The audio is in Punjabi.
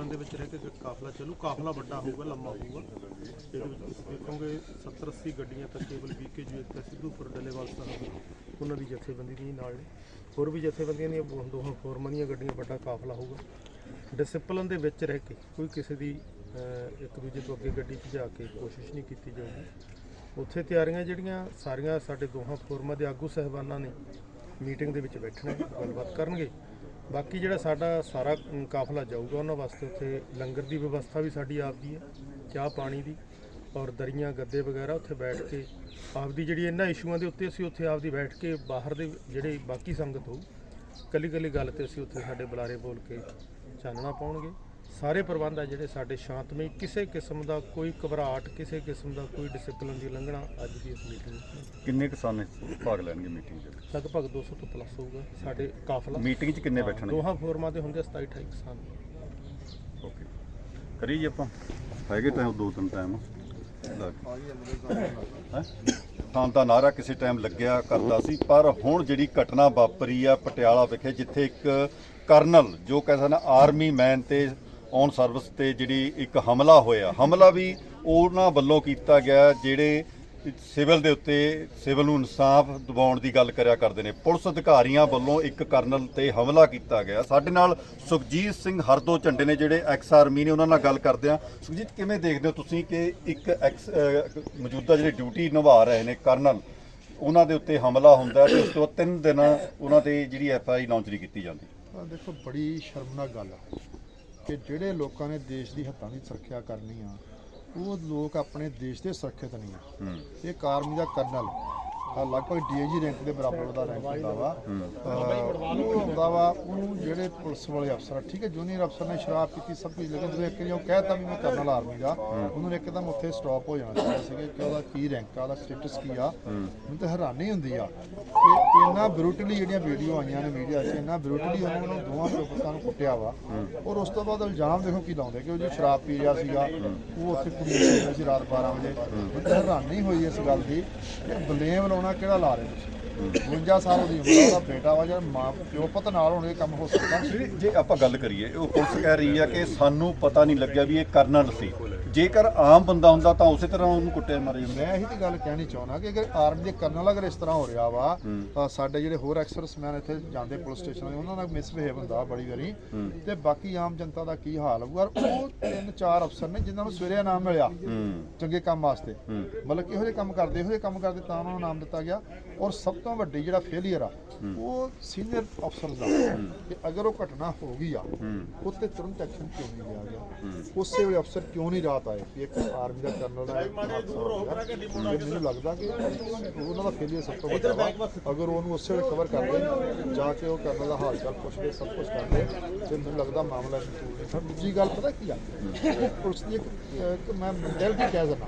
ਡਿਸਪਲਿਨ ਦੇ ਵਿੱਚ ਰਹਿ ਕੇ ਕਾਫਲਾ ਚੱਲੂ। ਕਾਫਲਾ ਵੱਡਾ ਹੋਊਗਾ, ਲੰਮਾ ਹੋਊਗਾ। ਇਹਦੇ ਵਿੱਚ ਤੁਸੀਂ ਦੇਖੋਗੇ 70 80 ਗੱਡੀਆਂ ਤਾਂ ਕੇਵਲ ਵੀਕੇ ਜੀ ਇੱਕ ਸਿੱਧੂਪੁਰ, ਡੱਲੇਵਾਲ ਸਾਹਿਬ ਉਹਨਾਂ ਦੀ ਜਥੇਬੰਦੀ ਦੀ ਨਾਲ ਨੇ ਹੋਰ ਵੀ ਜਥੇਬੰਦੀਆਂ ਦੀਆਂ ਦੋਹਾਂ ਫੋਰਮਾਂ ਦੀਆਂ ਗੱਡੀਆਂ, ਵੱਡਾ ਕਾਫਲਾ ਹੋਊਗਾ। ਡਿਸਪਲਨ ਦੇ ਵਿੱਚ ਰਹਿ ਕੇ ਕੋਈ ਕਿਸੇ ਦੀ ਇੱਕ ਦੂਜੇ ਤੋਂ ਅੱਗੇ ਗੱਡੀ ਭਜਾ ਕੇ ਕੋਸ਼ਿਸ਼ ਨਹੀਂ ਕੀਤੀ ਜਾਊਗੀ। ਉੱਥੇ ਤਿਆਰੀਆਂ ਜਿਹੜੀਆਂ, ਸਾਰੀਆਂ ਸਾਡੇ ਦੋਹਾਂ ਫੋਰਮਾਂ ਦੇ ਆਗੂ ਸਹਿਬਾਨਾਂ ਨੇ ਮੀਟਿੰਗ ਦੇ ਵਿੱਚ ਬੈਠਣਾ ਗੱਲਬਾਤ ਕਰਨਗੇ। ਬਾਕੀ ਜਿਹੜਾ ਸਾਡਾ ਸਾਰਾ ਕਾਫਲਾ ਜਾਊਗਾ ਉਹਨਾਂ ਵਾਸਤੇ ਉੱਥੇ ਲੰਗਰ ਦੀ ਵਿਵਸਥਾ ਵੀ ਸਾਡੀ ਆਪਦੀ ਹੈ, ਚਾਹ ਪਾਣੀ ਦੀ ਔਰ ਦਰੀਆਂ, ਗੱਦੇ ਵਗੈਰਾ ਉੱਥੇ ਬੈਠ ਕੇ ਆਪਦੀ ਜਿਹੜੀ ਇਹਨਾਂ ਇਸ਼ੂਆਂ ਦੇ ਉੱਤੇ ਅਸੀਂ ਉੱਥੇ ਆਪਦੀ ਬੈਠ ਕੇ ਬਾਹਰ ਦੇ ਜਿਹੜੇ ਬਾਕੀ ਸੰਗਤ ਹੋਊ ਕੱਲੀ ਕੱਲੀ ਗੱਲ ਤੇ ਅਸੀਂ ਉੱਥੇ ਸਾਡੇ ਬੁਲਾਰੇ ਬੋਲ ਕੇ ਚਾਨਣਾ ਪਾਉਣਗੇ। ਸਾਰੇ ਪ੍ਰਬੰਧ ਆ ਜਿਹੜੇ ਸਾਡੇ ਸ਼ਾਂਤਮਈ ਕਿਸੇ ਕਿਸਮ ਦਾ ਕੋਈ ਘਬਰਾਹਟ ਕਿਸੇ ਕਿਸਮ ਦਾ ਕੋਈ ਡਿਸਪਲਿਨ ਦੀ ਉਲੰਘਣਾ ਅੱਜ ਦੀ ਇਸ ਮੀਟਿੰਗ ਵਿੱਚ ਕਿੰਨੇ ਕਿਸਾਨ ਭਾਗ ਲੈਣਗੇ ਮੀਟਿੰਗ 'ਚ ਲਗਭਗ 200 ਤੋਂ ਪਲੱਸ ਹੋਊਗਾ ਸਾਡੇ ਕਾਫਲਾ। ਮੀਟਿੰਗ 'ਚ ਕਿੰਨੇ ਬੈਠਣਗੇ? ਦੋਹਾਂ ਫੋਰਮਾਂ ਤੇ ਹੁੰਦੇ 27 28 ਕਿਸਾਨ ਓਕੇ ਕਰੀ ਜੀ ਆਪਾਂ। ਹੈਗੇ ਤਾਂ ਦੋ ਤਿੰਨ ਟਾਈਮ ਹੈ? ਤਾਂ ਤਾਂ ਨਾਰਾ ਕਿਸੇ ਟਾਈਮ ਲੱਗਿਆ ਕਰਦਾ ਸੀ ਪਰ ਹੁਣ ਜਿਹੜੀ ਘਟਨਾ ਵਾਪਰੀ ਆ ਪਟਿਆਲਾ ਵਿਖੇ ਜਿੱਥੇ ਇੱਕ ਕਰਨਲ ਜੋ ਕਹਿੰਦਾ ਨਾ ਆਰਮੀ ਮੈਨ ਤੇ ਔਨ ਸਰਵਿਸ ਤੇ ਜਿਹੜੀ ਇੱਕ ਹਮਲਾ ਹੋਇਆ। ਹਮਲਾ ਵੀ ਉਹਨਾਂ ਵੱਲੋਂ ਕੀਤਾ ਗਿਆ, ਜਿਹੜੇ ਸਿਵਲ ਦੇ ਉੱਤੇ ਸਿਵਲ ਨੂੰ ਇਨਸਾਫ ਦਿਵਾਉਣ ਦੀ ਗੱਲ ਕਰਿਆ ਕਰਦੇ ਨੇ। ਪੁਲਿਸ ਅਧਿਕਾਰੀਆਂ ਵੱਲੋਂ ਇੱਕ ਕਰਨਲ ਤੇ ਹਮਲਾ ਕੀਤਾ ਗਿਆ। ਸਾਡੇ ਨਾਲ ਸੁਖਜੀਤ ਸਿੰਘ ਹਰਦੋ ਝੰਡੇ ਨੇ, ਜਿਹੜੇ ਐਕਸ ਆਰਮੀ ਨੇ, ਉਹਨਾਂ ਨਾਲ ਗੱਲ ਕਰਦੇ ਆ ਸੁਖਜੀਤ, ਕਿਵੇਂ ਦੇਖਦੇ ਹੋ ਤੁਸੀਂ ਕਿ ਇੱਕ ਐਕਸ ਮੌਜੂਦਾ ਜਿਹੜੇ ਡਿਊਟੀ ਨਿਭਾ ਰਹੇ ਨੇ ਕਰਨਲ, ਉਹਨਾਂ ਦੇ ਉੱਤੇ ਹਮਲਾ ਹੁੰਦਾ ਤੇ ਉਸ ਤੋਂ ਤਿੰਨ ਦਿਨ ਉਹਨਾਂ ਤੇ ਜਿਹੜੀ ਐਫ ਆਈ ਲਾਂਚ ਨਹੀਂ ਕੀਤੀ ਜਾਂਦੀ? ਦੇਖੋ, ਬੜੀ ਸ਼ਰਮਨਾਕ ਗੱਲ ਆ। ਕਿ ਜਿਹੜੇ ਲੋਕਾਂ ਨੇ ਦੇਸ਼ ਦੀ ਹੱਥਾਂ ਦੀ ਸੁਰੱਖਿਆ ਕਰਨੀ ਆ ਉਹ ਲੋਕ ਆਪਣੇ ਦੇਸ਼ ਦੇ ਸੁਰੱਖਿਅਤ ਨਹੀਂ ਆ। ਇਹ ਆਰਮੀ ਦਾ ਕਰਨਲ ਲਗਭਗ ਡੀਆਈਜੀ ਰੈਂਕ ਦੇ ਬਰਾਬਰ ਦਾ ਰੈਂਕ ਹੁੰਦਾ ਵਾ। ਉਹ ਹੁੰਦਾ ਵਾ ਉਹਨੂੰ ਜਿਹੜੇ ਪੁਲਿਸ ਵਾਲੇ ਅਫਸਰ ਠੀਕ ਹੈ, ਜੂਨੀਅਰ ਅਫਸਰ ਨੇ ਸ਼ਰਾਬ ਪੀਤੀ, ਸਭ ਕੁਝ ਲੇਕਿਨ ਜਦੋਂ ਇੱਕ ਵਾਰੀ ਉਹ ਕਹਿਤਾ ਵੀ ਮੈਂ ਕਰਨਲ ਆਰਮੀ ਦਾ। ਉਹਨੂੰ ਇੱਕਦਮ ਉੱਥੇ ਸਟਾਪ ਹੋ ਜਾਣਾ ਚਾਹੀਦਾ ਸੀਗਾ ਕਿ ਉਹਦਾ ਕੀ ਰੈਂਕ ਆ, ਉਹਦਾ ਸਟੇਟਸ ਕੀ ਆ। ਮੈਨੂੰ ਤਾਂ ਹੈਰਾਨੀ ਹੁੰਦੀ ਆ ਕਿ ਇੰਨਾ ਬਰੂਟਲੀ ਜਿਹੜੀਆਂ ਵੀਡੀਓ ਆਈਆਂ ਨੇ ਮੀਡੀਆ 'ਚ, ਇੰਨਾ ਬਰੂਟਲੀ ਉਹਨਾਂ ਨੂੰ ਦੋਵਾਂ ਚੋਪਤਾਂ ਨੂੰ ਕੁੱਟਿਆ ਵਾ। ਔਰ ਉਸ ਤੋਂ ਬਾਅਦ ਇਲਜ਼ਾਮ ਦੇਖੋ ਕੀ ਲਾਉਂਦੇ ਕਿ ਉਹ ਜੋ ਸ਼ਰਾਬ ਪੀ ਰਿਹਾ ਸੀਗਾ, ਉਹ ਉੱਥੇ ਕੁੜੀ ਸੀ ਰਾਤ 12 ਵਜੇ। ਮੈਨੂੰ ਹੈਰਾਨੀ ਹੋਈ ਇਸ ਗੱਲ ਦੀ ਕਿ ਬਲੇਮ ਲਾਉਣਾ ਕਿਹੜਾ ਲਾ ਰਹੇ ਤੁਸੀਂ? 52 ਸਾਲ ਦੀ ਉਮਰ ਆ, ਬੇਟਾ ਵਾ ਜਿਹੜਾ ਮਾਂ ਪਿਓ ਪੁੱਤ ਨਾਲ ਹੋਣ ਕੰਮ ਹੋ ਸਕਦਾ। ਜੇ ਆਪਾਂ ਗੱਲ ਕਰੀਏ ਉਹ ਪੁਲਿਸ ਕਹਿ ਰਹੀ ਆ ਕਿ ਸਾਨੂੰ ਪਤਾ ਨਹੀਂ ਲੱਗਿਆ ਵੀ ਇਹ ਕਰਨਲ ਸੀ ਜੇਕਰ ਆਮ ਬੰਦਾ ਹੁੰਦਾ ਤਾਂ ਉਸੇ ਤਰ੍ਹਾਂ ਉਹਨੂੰ ਕੁੱਟਿਆ ਮਾਰੇ ਜਾਂਦਾ ਮੈਂ ਇਹੀ ਤੇ ਗੱਲ ਕਹਿਣੀ ਚਾਹੁੰਦਾ ਕਿ ਅਗਰ ਆਰਮੀ ਦੇ ਕਰਨਲ ਅਗਰ ਇਸ ਤਰ੍ਹਾਂ ਹੋ ਰਿਹਾ ਵਾ ਤਾਂ ਸਾਡੇ ਜਿਹੜੇ ਹੋਰ ਐਕਸਰਸਮੈਨ ਇੱਥੇ ਜਾਂਦੇ ਪੁਲਿਸ ਸਟੇਸ਼ਨ ਦੇ ਉਹਨਾਂ ਦਾ ਮਿਸਬਿਹੇਵ ਹੁੰਦਾ ਬੜੀ ਵਾਰੀ। ਤੇ ਬਾਕੀ ਆਮ ਜਨਤਾ ਦਾ ਕੀ ਹਾਲ ਹੋਊਗਾ? ਉਹ ਤਿੰਨ ਚਾਰ ਅਫਸਰ ਨੇ ਜਿਨ੍ਹਾਂ ਨੂੰ ਸਵੇਰੇ ਇਨਾਮ ਮਿਲਿਆ ਚੰਗੇ ਕੰਮ ਵਾਸਤੇ। ਮਤਲਬ ਇਹੋ ਜਿਹੇ ਕੰਮ ਕਰਦੇ ਇਹੋ ਜਿਹੇ ਕੰਮ ਕਰਦੇ ਤਾਂ ਉਹਨਾਂ ਨੂੰ ਨਾਮ ਦਿੱਤਾ ਗਿਆ। ਔਰ ਸਭ ਤੋਂ ਵੱਡੀ ਜਿਹੜਾ ਫੇਲਿਅਰ ਆ ਉਹ ਸੀਨੀਅਰ ਅਫਸਰ ਦਾ। ਕਿ ਅਗਰ ਉਹ ਘਟਨਾ ਹੋ ਗਈ ਆ ਉੱਤੇ ਤੁਰੰਤ ਐਕਸ਼ਨ ਕਿਉਂ ਨਹੀਂ ਲਿਆ ਗਿਆ? ਉਸੇ ਵੇਲੇ ਅਫਸਰ ਕਿਉਂ ਨਹੀਂ ਰਾਤ ਆਏ ਕਿ ਇੱਕ ਆਰਮੀ ਦਾ ਕਰਨਲ ਦਾ ਮੈਨੂੰ ਲੱਗਦਾ ਕਿ ਉਹਨਾਂ ਦਾ ਫੇਲਿਅਰ ਸਭ ਤੋਂ ਵੱਡਾ ਵਾ ਅਗਰ ਉਹਨੂੰ ਉਸੇ ਵੇਲੇ ਕਵਰ ਕਰਦੇ ਜਾ ਕੇ ਉਹ ਕਰਨਲ ਦਾ ਹਾਲ ਚਾਲ ਪੁੱਛਦੇ ਸਭ ਕੁਝ ਕਰਦੇ ਤੇ ਮੈਨੂੰ ਲੱਗਦਾ ਮਾਮਲਾ ਨਹੀਂ ਸਰ ਦੂਜੀ ਗੱਲ ਪਤਾ ਕੀ ਆ? ਪੁਲਿਸ ਦੀ ਇੱਕ ਇੱਕ ਮੈਂ ਮੈਂਟੈਲਿਟੀ ਕਹਿ ਦਿੰਦਾ।